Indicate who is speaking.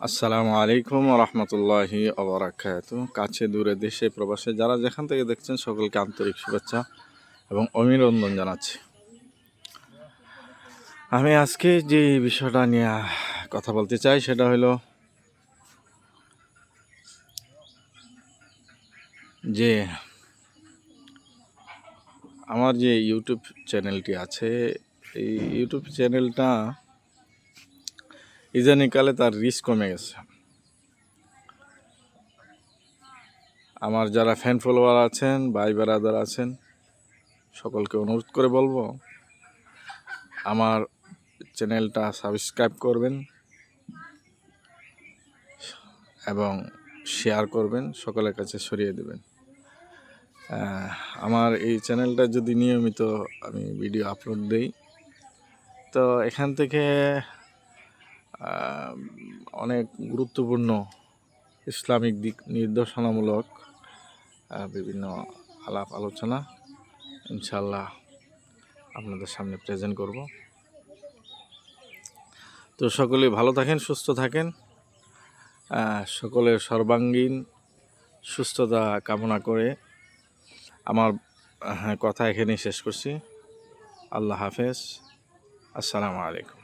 Speaker 1: আসসালামু আলাইকুম রহমতুল্লাহি অবরাকাত কাছে দূরে দেশে প্রবাসে যারা যেখান থেকে দেখছেন, সকলকে আন্তরিক শুভেচ্ছা এবং অভিনন্দন জানাচ্ছি। আমি আজকে যে বিষয়টা নিয়ে কথা বলতে চাই, সেটা হলো যে আমার যে ইউটিউব চ্যানেলটি আছে, এই ইউটিউব চ্যানেলটা ইদানিকালে তার রিস্ক কমে গেছে। আমার যারা ফ্যান ফলোয়ার আছেন, ভাই বেড়াদার আছেন, সকলকে অনুরোধ করে বলব, আমার চ্যানেলটা সাবস্ক্রাইব করবেন এবং শেয়ার করবেন, সকলের কাছে সরিয়ে দেবেন। আমার এই চ্যানেলটা যদি নিয়মিত আমি ভিডিও আপলোড দেই, তো এখান থেকে অনেক গুরুত্বপূর্ণ ইসলামিক দিক নির্দেশনামূলক বিভিন্ন আলাপ আলোচনা ইনশাল্লাহ আপনাদের সামনে প্রেজেন্ট করব। তো সকলে ভালো থাকেন সুস্থ থাকেন। সকলের সর্বাঙ্গীন সুস্থতা কামনা করে আমার আহ, কথা এখানেই শেষ করছি। আল্লাহ হাফেজ। আসসালামু আলাইকুম।